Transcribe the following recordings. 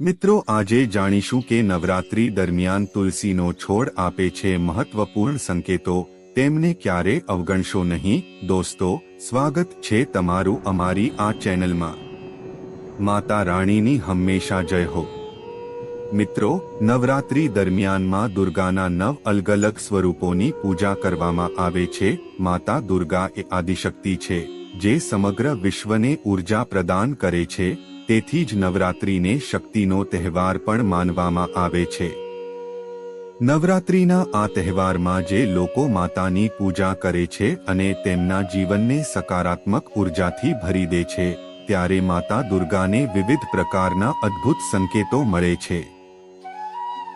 મિત્રો, આજે જાણીશું કે નવરાત્રી દરમિયાન તુલસીનો છોડ આપે છે મહત્વપૂર્ણ સંકેતો. તેમને ક્યારે અવગણશો નહીં? દોસ્તો, સ્વાગત છે તમારું અમારી આ ચેનલમાં. માતા રાણીની હંમેશા જય હો. મિત્રો, નવરાત્રી દરમિયાનમાં દુર્ગાના નવ અલગ અલગ સ્વરૂપોની પૂજા કરવામાં આવે છે. માતા દુર્ગા એ આદિશક્તિ છે, જે સમગ્ર વિશ્વને ઊર્જા પ્રદાન કરે છે. તેથી જ નવરાત્રિને શક્તિનો તહેવાર પણ માનવામાં આવે છે. નવરાત્રિના આ તહેવારમાં જે લોકો માતાની પૂજા કરે છે અને તેમના જીવનને સકારાત્મક ઉર્જાથી ભરી દે છે, ત્યારે માતા દુર્ગાને વિવિધ પ્રકારના અદ્ભુત સંકેતો મળે છે.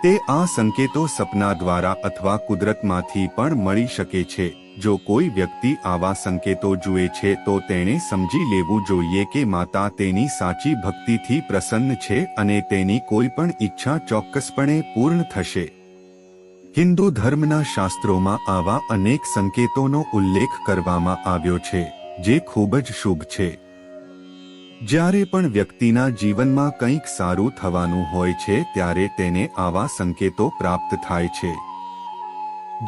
તે આ સંકેતો સપના દ્વારા અથવા કુદરતમાંથી પણ મળી શકે છે. જો કોઈ વ્યક્તિ આવા સંકેતો જુએ છે તો તેણે સમજી લેવું જોઈએ કે માતા તેની સાચી ભક્તિથી પ્રસન્ન છે અને તેની કોઈ પણ ઈચ્છા ચોક્કસપણે પૂર્ણ થશે. હિન્દુ ધર્મના શાસ્ત્રોમાં આવા અનેક સંકેતોનો ઉલ્લેખ કરવામાં આવ્યો છે, જે ખૂબ જ શુભ છે. જ્યારે પણ વ્યક્તિના જીવનમાં કંઈક સારું થવાનું હોય છે, ત્યારે તેને આવા સંકેતો પ્રાપ્ત થાય છે.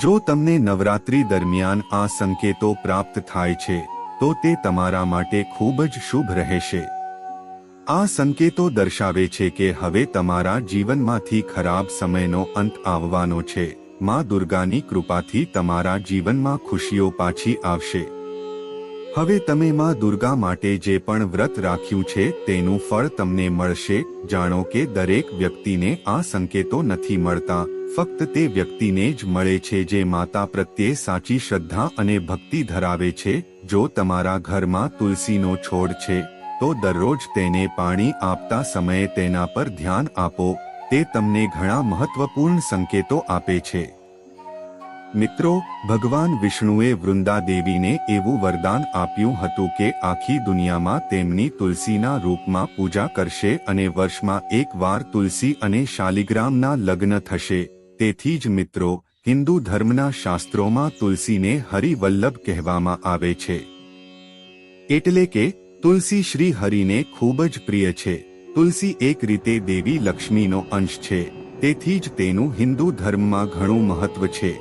જો તમને નવરાત્રી દરમિયાન આ સંકેતો પ્રાપ્ત થાય છે, તો તે તમારા માટે ખૂબ જ શુભ રહેશે. આ સંકેતો દર્શાવે છે કે હવે તમારા જીવનમાંથી ખરાબ સમયનો અંત આવવાનો છે. માં દુર્ગાની કૃપાથી તમારા જીવનમાં ખુશીઓ પાછી આવશે. હવે તમે માં દુર્ગા માટે જે પણ વ્રત રાખ્યું છે, તેનું ફળ તમને મળશે. જાણો કે દરેક વ્યક્તિને આ સંકેતો નથી મળતા. ફક્ત તે વ્યક્તિને જ મળે છે જે માતા પ્રત્યે સાચી શ્રદ્ધા અને ભક્તિ ધરાવે છે, જો તમારા ઘરમાં તુલસીનો છોડ છે, તો દરરોજ તેને પાણી આપતા સમયે તેના પર ધ્યાન આપો, તે તમને ઘણા મહત્વપૂર્ણ સંકેતો આપે છે. મિત્રો, ભગવાન વિષ્ણુએ વૃંદા દેવીને એવું વરદાન આપ્યું હતું કે આખી દુનિયામાં તેમની તુલસીના રૂપમાં પૂજા કરશે અને વર્ષમાં એક વાર તુલસી અને શાલિગ્રામના લગ્ન થશે. તેથી જ મિત્રો, હિન્દુ ધર્મના શાસ્ત્રોમાં તુલસીને હરિવલ્લભ કહેવામાં આવે છે. એટલે કે, તુલસી શ્રી હરિને ખૂબ જ પ્રિય છે. તુલસી એક રીતે દેવી લક્ષ્મીનો અંશ છે. તેથી જ તેનું હિન્દુ ધર્મમાં ઘણું મહત્વ છે.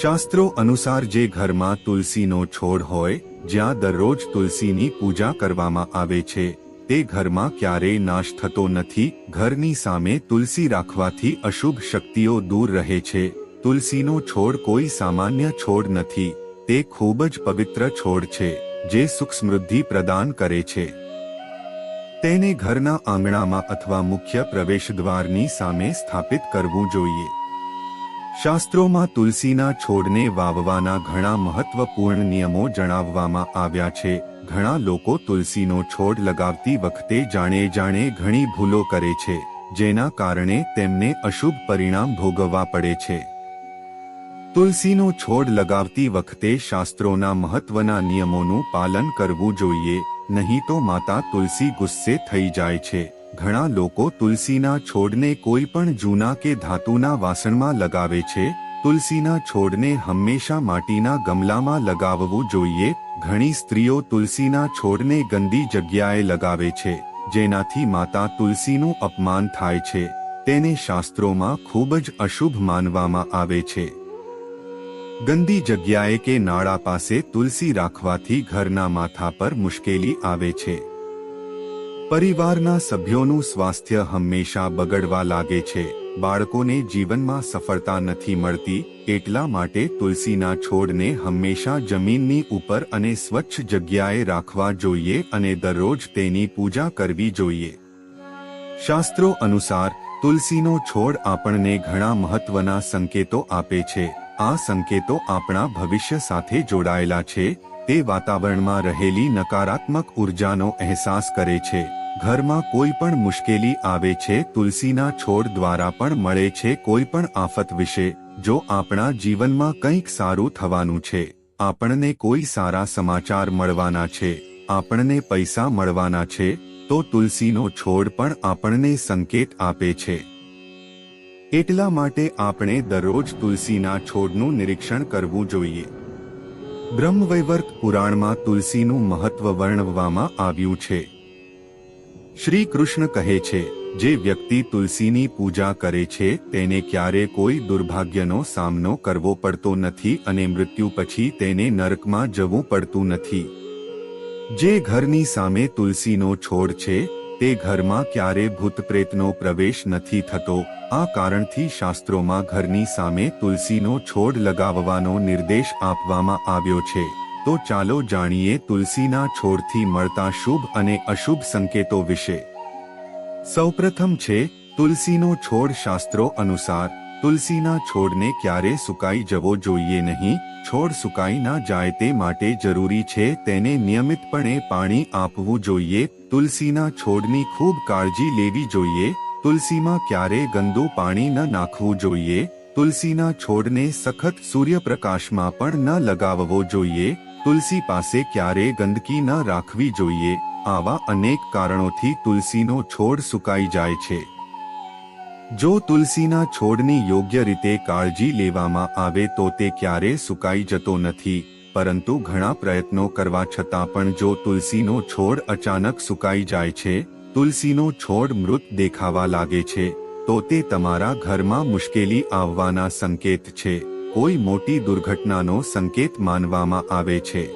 શાસ્ત્રો અનુસાર જે ઘરમાં તુલસીનો છોડ હોય, જ્યાં દરરોજ તુલસીની પૂજા કરવામાં આવે છે તે ઘરમાં ક્યારેય નાશ થતો નથી. ઘરની સામે તુલસી રાખવાથી અશુભ શક્તિઓ દૂર રહે છે. તુલસીનો છોડ કોઈ સામાન્ય છોડ નથી. તે ખૂબ જ પવિત્ર છોડ છે, જે સુખ સમૃદ્ધિ પ્રદાન કરે છે. તેને ઘરના આંગણામાં અથવા મુખ્ય પ્રવેશદ્વારની સામે સ્થાપિત કરવું જોઈએ. શાસ્ત્રોમાં તુલસીના છોડને વાવવાના ઘણા મહત્વપૂર્ણ નિયમો જણાવવામાં આવ્યા છે. ઘણા લોકો તુલસીનો છોડ લગાવતી વખતે જાણે જાણે ઘણી ભૂલો કરે છે, જેના કારણે તેમને અશુભ પરિણામ ભોગવવા પડે છે. તુલસીનો છોડ લગાવતી વખતે શાસ્ત્રોના મહત્વના નિયમોનું પાલન કરવું જોઈએ, નહીં તો માતા તુલસી ગુસ્સે થઈ જાય છે. ઘણા લોકો તુલસીના છોડને કોઈ પણ જૂના કે ધાતુના વાસણમાં લગાવે છે. તુલસીના છોડને હંમેશા માટીના ગમલામાં લગાવવું જોઈએ ઘણી સ્ત્રીઓ તુલસીના છોડને ગંદી જગ્યાએ લગાવે છે, જેનાથી માતા તુલસીનું અપમાન થાય છે. તેને શાસ્ત્રોમાં ખૂબ જ અશુભ માનવામાં આવે છે. ગંદી જગ્યાએ કે નાળા પાસે તુલસી રાખવાથી ઘરના માથા પર મુશ્કેલી આવે છે. પરિવારના સભ્યોનું સ્વાસ્થ્ય હંમેશા બગડવા લાગે છે. બાળકોને જીવનમાં સફળતા નથી મળતી, એટલા માટે તુલસીના છોડને હંમેશા જમીનની ઉપર અને સ્વચ્છ જગ્યાએ રાખવા જોઈએ અને દરરોજ તેની પૂજા કરવી જોઈએ. શાસ્ત્રો અનુસાર, તુલસીનો છોડ આપણને ઘણા મહત્વના સંકેતો આપે છે. આ સંકેતો આપણા ભવિષ્ય સાથે જોડાયેલા છે તે વાતાવરણમાં રહેલી નકારાત્મક ઉર્જાનો અહેસાસ કરે છે. ઘરમાં કોઈ પણ મુશ્કેલી આવે છે, તુલસીના છોડ દ્વારા પણ મળે છે કોઈ પણ આફત વિશે. જો આપણા જીવનમાં કંઈક સારું થવાનું છે, આપણને કોઈ સારા સમાચાર મળવાના છે, આપણને પૈસા મળવાના છે, તો તુલસીનો છોડ પણ આપણને સંકેત આપે છે. એટલા માટે આપણે દરરોજ તુલસીના છોડનું નિરીક્ષણ કરવું જોઈએ. બ્રહ્મવૈવર્ત પુરાણમાં તુલસીનું મહત્વ વર્ણવવામાં આવ્યું છે. શ્રી કૃષ્ણ કહે છે, જે વ્યક્તિ તુલસીની પૂજા કરે છે, તેને ક્યારે કોઈ દુર્ભાગ્યનો સામનો કરવો પડતો નથી અને મૃત્યુ પછી તેને નરકમાં જવું પડતું નથી. જે ઘરની સામે તુલસીનો છોડ છે તે ઘરમાં ક્યારે ભૂતપ્રેતનો પ્રવેશ નથી થતો, આ કારણથી શાસ્ત્રોમાં ઘરની સામે તુલસીનો છોડ લગાવવાનો નિર્દેશ આપવામાં આવ્યો છે. તો ચાલો જાણીએ તુલસીના છોડથી મળતા શુભ અને અશુભ સંકેતો વિશે. સૌપ્રથમ છે, તુલસીનો છોડ શાસ્ત્રો અનુસાર તુલસીના છોડને ક્યારે સુકાઈ જવો જોઈએ નહીં? છોડ સુકાઈ ના જાય તે માટે જરૂરી છે તેને નિયમિતપણે પાણી આપવું જોઈએ. તુલસીના છોડની ખૂબ કાળજી લેવી જોઈએ. તુલસીમાં ક્યારે ગંદુ પાણી ન નાખવું જોઈએ. તુલસીના છોડને સખત સૂર્યપ્રકાશમાં પણ ન લગાવવો જોઈએ. તુલસી પાસે ક્યારે ગંદકી ન રાખવી જોઈએ. આવા અનેક કારણોથી તુલસીનો છોડ સુકાઈ જાય છે. જો તુલસીના છોડની યોગ્ય રીતે કાળજી લેવામાં આવે તો તે ક્યારે સુકાઈ જતો નથી, પરંતુ ઘણા પ્રયત્નો કરવા છતાં પણ જો તુલસીનો છોડ અચાનક સુકાઈ જાય છે, તુલસીનો છોડ મૃત દેખાવા લાગે છે, તો તે તમારા ઘરમાં મુશ્કેલી આવવાના સંકેત છે, કોઈ મોટી દુર્ઘટનાનો સંકેત માનવામાં આવે છે.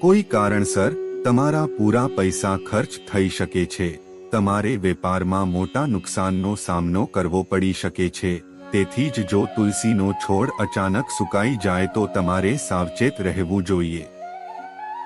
કોઈ કારણસર, તમારા પૂરા પૈસા ખર્ચ થઈ શકે છે. તમારે વેપારમાં મોટા નુકસાનનો સામનો કરવો પડી શકે છે. તેથી જ જો તુલસીનો છોડ અચાનક સુકાઈ જાય તો તમારે સાવચેત રહેવું જોઈએ.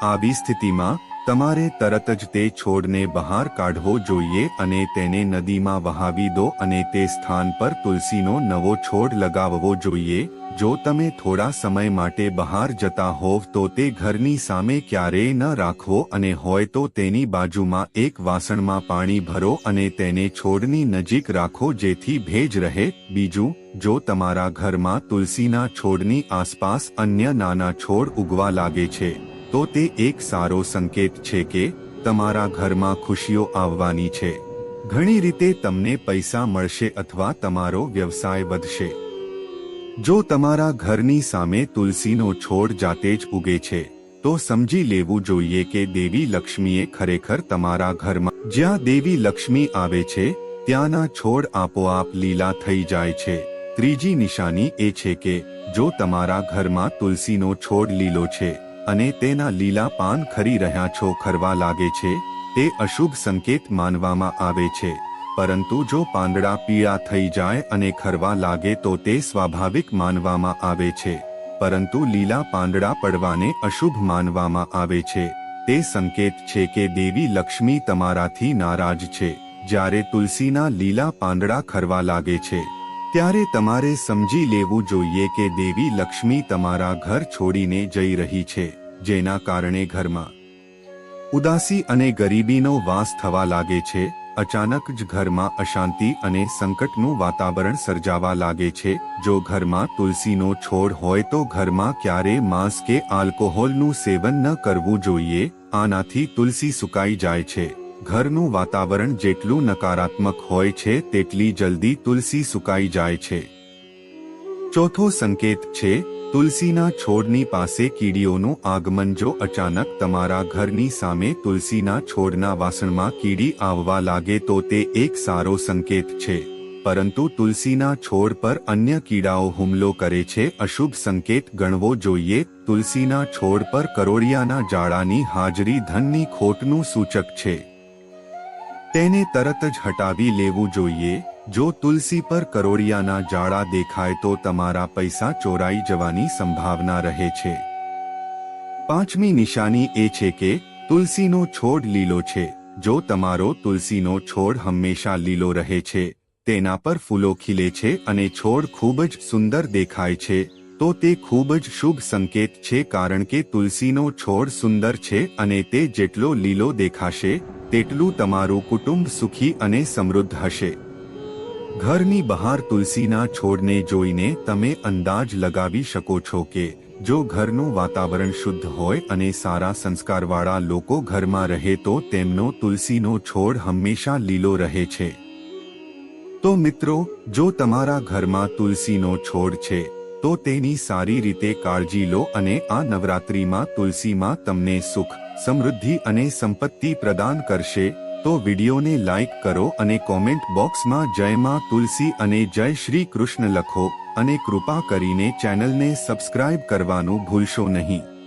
આવી સ્થિતિમાં, તમારે તરત જ તે છોડને બહાર કાઢવો જોઈએ અને તેને નદીમાં વહાવી દો અને તે સ્થાન પર તુલસીનો નવો છોડ લગાવવો જોઈએ. જો તમે થોડા સમય માટે બહાર જતા હોવ તો તે ઘરની સામે ક્યારેય ન રાખો અને હોય તો તેની બાજુમાં એક વાસણમાં પાણી ભરો અને તેને છોડની નજીક રાખો જેથી ભેજ રહે. બીજું, જો તમારા ઘરમાં તુલસીના છોડની આસપાસ અન્ય નાના છોડ ઉગવા લાગે છે, તો તે એક સારો સંકેત છે કે તમારા ઘરમાં ખુશીઓ આવવાની છે. ઘણી રીતે તમને પૈસા મળશે અથવા તમારો વ્યવસાય વધશે. જો તમારા ઘરની સામે તુલસીનો છોડ જાતે જ ઉગે છે, તો સમજી લેવું જોઈએ કે દેવી લક્ષ્મીએ ખરેખર તમારા ઘરમાં જ્યાં દેવી લક્ષ્મી આવે છે, ત્યાંના છોડ આપોઆપ લીલા થઈ જાય છે. ત્રીજી નિશાની એ છે કે, જો તમારા ઘરમાં તુલસીનો છોડ લીલો છે, અને તેના લીલા પાન ખરી રહ્યા છો, ખરવા લાગે છે, તે અશુભ સંકેત માનવામાં આવે છે. પરંતુ જો પાંદડા પીળા થઈ જાય અને ખરવા લાગે તો તે સ્વાભાવિક માનવામાં આવે છે. પરંતુ લીલા પાંદડા પડવાને અશુભ માનવામાં આવે છે. તે સંકેત છે કે દેવી લક્ષ્મી તમારાથી નારાજ છે. જ્યારે તુલસીના લીલા પાંદડા ખરવા લાગે છે. ત્યારે તમારે સમજી લેવું જોઈએ કે દેવી લક્ષ્મી તમારા ઘર છોડીને જઈ રહી છે, જેના કારણે ઘરમાં ઉદાસી અને ગરીબીનો વાસ થવા લાગે છે અચાનક જ ઘરમાં અશાંતિ અને સંકટનું વાતાવરણ સર્જાવા લાગે છે. જો ઘરમાં તુલસીનો છોડ હોય તો ઘરમાં ક્યારે માંસ કે આલ્કોહોલનું સેવન ન કરવું જોઈએ. આનાથી તુલસી સુકાઈ જાય છે. ઘરનું વાતાવરણ જેટલું નકારાત્મક હોય છે, તેટલી જલ્દી તુલસી સુકાઈ જાય છે. ચોથો સંકેત છે તુલસીના છોડની પાસે કીડીઓનું આગમન જો અચાનક તમારા ઘરની સામે તુલસીના છોડના વાસણમાં કીડી આવવા લાગે તો તે એક સારો સંકેત છે. પરંતુ તુલસીના છોડ પર અન્ય કીડાઓ હુમલો કરે છે, અશુભ સંકેત ગણવો જોઈએ. તુલસીના છોડ પર કરોડિયાના જાળાની હાજરી ધનની ખોટનું સૂચક છે. તેને તરત જ હટાવી લેવું જોઈએ. જો તુલસી પર કરોડિયાના જાળા દેખાય તો તમારા પૈસા ચોરાઈ જવાની સંભાવના રહે છે. પાંચમી નિશાની એ છે કે, તુલસીનો છોડ લીલો છે. જો તમારો તુલસીનો છોડ હંમેશા લીલો રહે છે, તેના પર ફૂલો ખીલે છે અને છોડ ખૂબ જ સુંદર દેખાય છે, તો તે ખૂબ જ શુભ સંકેત છે કારણ કે તુલસીનો છોડ સુંદર છે અને તે જેટલો લીલો દેખાશે, તેટલું તમારું કુટુંબ સુખી અને સમૃદ્ધ હશે. ઘરની બહાર તુલસીના છોડને જોઈને તમે અંદાજ લગાવી શકો છો કે, જો ઘરનું વાતાવરણ શુદ્ધ હોય અને સારા સંસ્કારવાળા લોકો ઘરમાં રહે તો તેમનો તુલસીનો છોડ હંમેશા લીલો રહે છે. તો મિત્રો, જો તમારા ઘરમાં તુલસીનો છોડ છે, તો તેની સારી રીતે કાળજી લો અને આ નવરાત્રિમાં તુલસીમાં તમને સુખ, સમૃદ્ધિ અને સંપત્તિ પ્રદાન કરશે. તો વિડીયોને લાઈક કરો અને કોમેન્ટ બોક્સમાં જય માં તુલસી અને જય શ્રી કૃષ્ણ લખો અને કૃપા કરીને ચેનલને સબસ્ક્રાઇબ કરવાનું ભૂલશો નહીં.